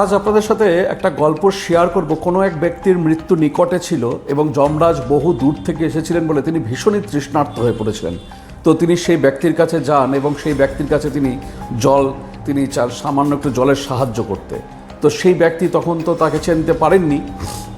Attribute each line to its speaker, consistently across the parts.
Speaker 1: আজ আপনাদের সাথে একটা গল্প শেয়ার করব। কোনো এক ব্যক্তির মৃত্যু নিকটে ছিল এবং যমরাজ বহু দূর থেকে এসেছিলেন বলে তিনি ভীষণই তৃষ্ণার্ত হয়ে পড়েছিলেন। তো তিনি সেই ব্যক্তির কাছে যান এবং সেই ব্যক্তির কাছে তিনি জল, তিনি চান সামান্য একটু জলের সাহায্য করতে। তো সেই ব্যক্তি তখন তো তাকে চিনতে পারেননি।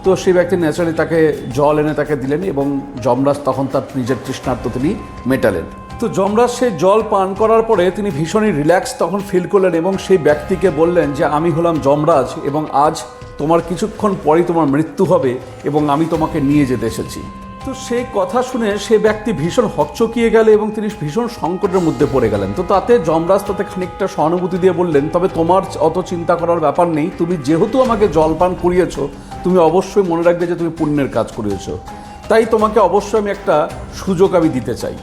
Speaker 1: তো সেই ব্যক্তি ন্যাচারালি তাকে জল এনে তাকে দিলেন এবং যমরাজ তখন তার নিজের তৃষ্ণার্ত তিনি মেটালেন। তো যমরাজ সেই জল পান করার পরে তিনি ভীষণই রিল্যাক্স তখন ফিল করলেন এবং সেই ব্যক্তিকে বললেন যে, আমি হলাম যমরাজ এবং আজ তোমার কিছুক্ষণ পরেই তোমার মৃত্যু হবে এবং আমি তোমাকে নিয়ে যেতে এসেছি। তো সেই কথা শুনে সে ব্যক্তি ভীষণ হকচকিয়ে গেল এবং তিনি ভীষণ সংকটের মধ্যে পড়ে গেলেন। তো তাতে যমরাজ তাতে খানিকটা সহানুভূতি দিয়ে বললেন, তবে তোমার অত চিন্তা করার ব্যাপার নেই। তুমি যেহেতু আমাকে জলপান করিয়েছো, তুমি অবশ্যই মনে রাখবে যে তুমি পুণ্যের কাজ করিয়েছো। তাই তোমাকে অবশ্যই আমি একটা সুযোগ আমি দিতে চাই।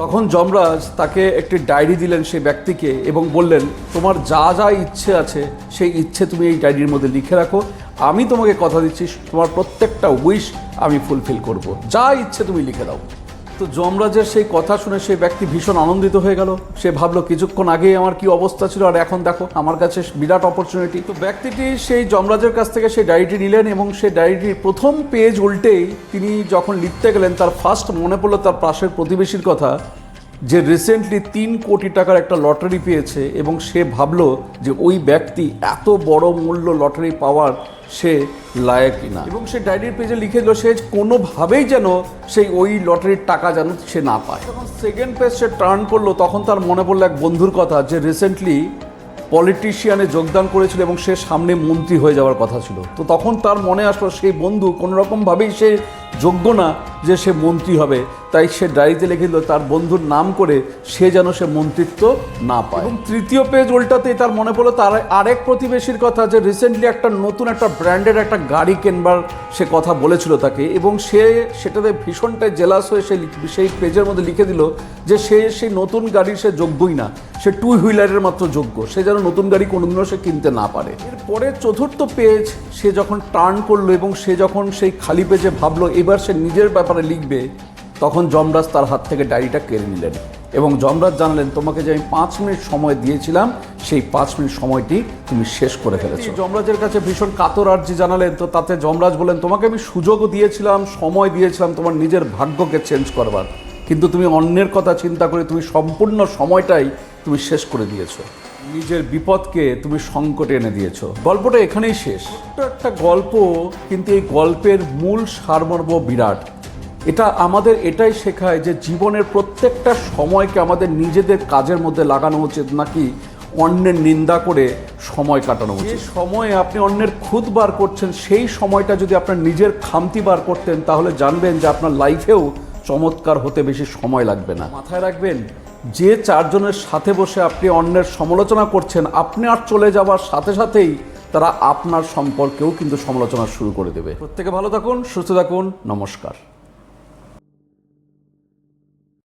Speaker 1: তখন যমরাজ তাকে একটি ডায়েরি দিলেন সেই ব্যক্তিকে এবং বললেন, তোমার যা যা ইচ্ছে আছে, সেই ইচ্ছে তুমি এই ডায়েরির মধ্যে লিখে রাখো। আমি তোমাকে কথা দিচ্ছি, তোমার প্রত্যেকটা উইশ আমি ফুলফিল করব। যা ইচ্ছে তুমি লিখে দাও। তো যমরাজের সেই কথা শুনে সেই ব্যক্তি ভীষণ আনন্দিত হয়ে গেল। সে ভাবলো, কিছুক্ষণ আগে আমার কি অবস্থা ছিল আর এখন দেখো, আমার কাছে বিরাট অপরচুনিটি তো ব্যক্তিটি সেই যমরাজের কাছ থেকে সেই ডায়েরিটি নিলেন এবং সেই ডায়েরিটির প্রথম পেজ উল্টেই তিনি যখন লিখতে গেলেন, তার ফার্স্ট মনে পড়ল তার পাশের প্রতিবেশীর কথা। যে রিসেন্টলি তিন কোটি টাকার একটা লটারি পেয়েছে এবং সে ভাবলো যে ওই ব্যক্তি এত বড় মূল্য লটারি পাওয়ার সে লায়ক কিনা। এবং সে ডায়েরির পেজে লিখে দিল, সে কোনোভাবেই যেন সেই ওই লটারির টাকা যেন সে না পায়। যখন সেকেন্ড পেজ সে টার্ন করল, তখন তার মনে পড়ল এক বন্ধুর কথা যে রিসেন্টলি পলিটিশিয়ানে যোগদান করেছিল এবং সে সামনে মন্ত্রী হয়ে যাওয়ার কথা ছিল। তো তখন তার মনে আসলো, সেই বন্ধু কোনোরকমভাবেই সে যোগ্য না যে সে মন্ত্রী হবে। তাই সে ডায়েরিতে লিখে দিল, তার বন্ধুর নাম করে সে যেন সে মন্ত্রিত্ব না পায়। এবং তৃতীয় পেজ উল্টাতে তার মনে পড়ল, তার আরেক প্রতিবেশীর কথা যে রিসেন্টলি একটা নতুন একটা ব্র্যান্ডের একটা গাড়ি কেনবার সে কথা বলেছিল তাকে, এবং সে সেটাতে ভীষণটাই জেলাস হয়ে সে সেই পেজের মধ্যে লিখে দিল যে সে, সেই নতুন গাড়ির সে যোগ্যই না, সে টু হুইলারের মাত্র যোগ্য, সে যেন নতুন গাড়ি কোনোদিনও সে কিনতে না পারে। এরপরে চতুর্থ পেজ সে যখন টার্ন করল এবং সে যখন সেই খালি পেজে ভাবলো, এবার সে নিজের ব্যাপারে লিখবে তখন যমরাজ তার হাত থেকে ডায়েরিটা কেড়ে নিলেন এবং যমরাজ জানালেন তোমাকে যে আমি পাঁচ মিনিট সময় দিয়েছিলাম সেই পাঁচ মিনিট সময়টি তুমি শেষ করে ফেলেছো। যমরাজের কাছে ভীষণ কাতর আর্জি জানালেন। তো তাতে যমরাজ বলেন তোমাকে আমি সুযোগও দিয়েছিলাম সময় দিয়েছিলাম তোমার নিজের ভাগ্যকে চেঞ্জ করবার। কিন্তু তুমি অন্যের কথা চিন্তা করে তুমি সম্পূর্ণ সময়টাই তুমি শেষ করে দিয়েছ। নিজের বিপদকে তুমি সংকটে এনে দিয়েছ। গল্পটা এখানেই শেষ। একটা গল্প কিন্তু এই গল্পের মূল সারমর্ম বিরাট। এটা আমাদের এটাই শেখায় যে জীবনের প্রত্যেকটা সময়কে আমাদের নিজেদের কাজের মধ্যে লাগানো উচিত নাকি অন্যের নিন্দা করে সময় কাটানো উচিত? যে সময়ে আপনি অন্যের খুদ বার করছেন সেই সময়টা যদি আপনার নিজের খামতি বার করতেন তাহলে জানবেন যে আপনার লাইফেও চমৎকার হতে বেশি সময় লাগবে না। মাথায় রাখবেন যে চারজনের সাথে বসে আপনি অন্যের সমালোচনা করছেন আপনি আর চলে যাওয়ার সাথে সাথেই তারা আপনার সম্পর্কেও কিন্তু সমালোচনা শুরু করে দেবে। প্রত্যেকে ভালো থাকুন সুস্থ থাকুন নমস্কার।